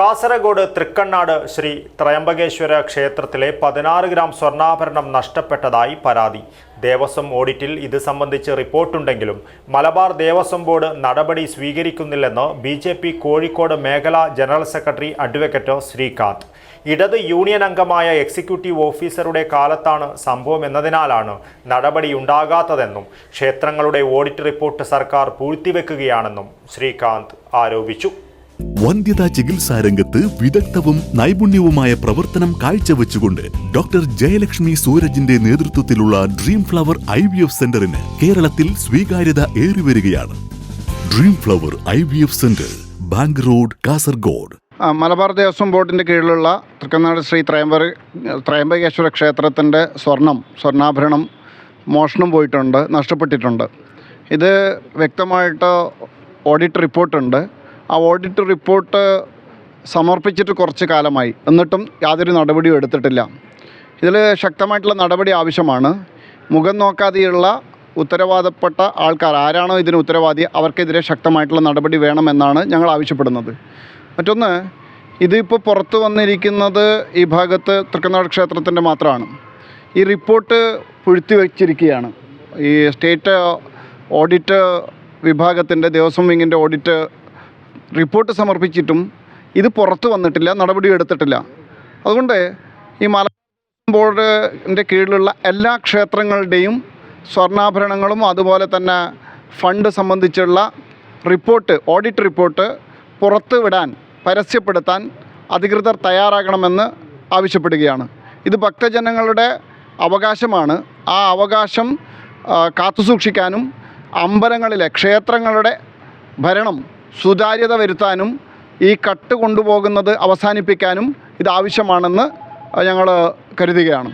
കാസർഗോഡ് തൃക്കണ്ണാട് ശ്രീ ത്രയംബകേശ്വര ക്ഷേത്രത്തിലെ പതിനാറ് ഗ്രാം സ്വർണാഭരണം നഷ്ടപ്പെട്ടതായി പരാതി. ദേവസ്വം ഓഡിറ്റിൽ ഇത് സംബന്ധിച്ച് റിപ്പോർട്ടുണ്ടെങ്കിലും മലബാർ ദേവസ്വം ബോർഡ് നടപടി സ്വീകരിക്കുന്നില്ലെന്ന് ബി ജെ പി കോഴിക്കോട് മേഖലാ ജനറൽ സെക്രട്ടറി അഡ്വക്കേറ്റ് ശ്രീകാന്ത്. ഇടത് യൂണിയൻ അംഗമായ എക്സിക്യൂട്ടീവ് ഓഫീസറുടെ കാലത്താണ് സംഭവം എന്നതിനാലാണ് നടപടിയുണ്ടാകാത്തതെന്നും ക്ഷേത്രങ്ങളുടെ ഓഡിറ്റ് റിപ്പോർട്ട് സർക്കാർ പൂഴ്ത്തിവെക്കുകയാണെന്നും ശ്രീകാന്ത് ആരോപിച്ചു. വന്ധ്യതാ ചികിത്സാ രംഗത്ത് വിദഗ്ധവും നൈപുണ്യവുമായ പ്രവർത്തനം കാഴ്ചവെച്ചുകൊണ്ട് ഡോക്ടർ ജയലക്ഷ്മി സൂരജിന്റെ നേതൃത്വത്തിലുള്ള dream flower I V F സെന്ററിന് കേരളത്തിൽ സ്വീകാര്യത ഏറിവരികയാണ്. Dream flower I V F centre bank road Kasaragod. Malabar Devaswom ബോർഡിന്റെ കീഴിലുള്ള തൃക്കനാട് ശ്രീ ത്രയംബര ത്രയംബകേശ്വര ക്ഷേത്രത്തിന്റെ സ്വർണം സ്വർണാഭരണം മോഷണം പോയിട്ടുണ്ട് നഷ്ടപ്പെട്ടിട്ടുണ്ട്. ഇത് വ്യക്തമായിട്ട് ഓഡിറ്റ് റിപ്പോർട്ടുണ്ട്. ആ ഓഡിറ്റ് റിപ്പോർട്ട് സമർപ്പിച്ചിട്ട് കുറച്ച് കാലമായി. എന്നിട്ടും യാതൊരു നടപടിയും എടുത്തിട്ടില്ല. ഇതിൽ ശക്തമായിട്ടുള്ള നടപടി ആവശ്യമാണ്. മുഖം നോക്കാതെയുള്ള ഉത്തരവാദപ്പെട്ട ആൾക്കാർ ആരാണോ ഇതിന് ഉത്തരവാദി അവർക്കെതിരെ ശക്തമായിട്ടുള്ള നടപടി വേണമെന്നാണ് ഞങ്ങൾ ആവശ്യപ്പെടുന്നത്. മറ്റൊന്ന് ഇതിപ്പോൾ പുറത്തു വന്നിരിക്കുന്നത് ഈ ഭാഗത്ത് തൃക്കനാട് ക്ഷേത്രത്തിന്റെ മാത്രമാണ്. ഈ റിപ്പോർട്ട് പുഴുത്തി വച്ചിരിക്കുകയാണ്. ഈ സ്റ്റേറ്റ് ഓഡിറ്റ് വിഭാഗത്തിന്റെ ദേവസ്വം വിങ്ങിന്റെ ഓഡിറ്റ് റിപ്പോർട്ട് സമർപ്പിച്ചിട്ടും ഇത് പുറത്തു വന്നിട്ടില്ല നടപടി എടുത്തിട്ടില്ല അതുകൊണ്ട് ഈ മല ബോർഡിന്റെ കീഴിലുള്ള എല്ലാ ക്ഷേത്രങ്ങളുടെയും സ്വർണാഭരണങ്ങളും അതുപോലെ തന്നെ ഫണ്ട് സംബന്ധിച്ചുള്ള റിപ്പോർട്ട് ഓഡിറ്റ് റിപ്പോർട്ട് പുറത്ത് വിടാൻ പരസ്യപ്പെടുത്താൻ അധികൃതർ തയ്യാറാകണമെന്ന് ആവശ്യപ്പെടുകയാണ്. ഇത് ഭക്തജനങ്ങളുടെ അവകാശമാണ്. ആ അവകാശം കാത്തുസൂക്ഷിക്കാനും അമ്പലങ്ങളിലെ ക്ഷേത്രങ്ങളുടെ ഭരണം സുതാര്യത വരുത്താനും ഈ കട്ട് കൊണ്ടുപോകുന്നത് അവസാനിപ്പിക്കാനും ഇത് ആവശ്യമാണെന്ന് ഞങ്ങൾ കരുതുകയാണ്.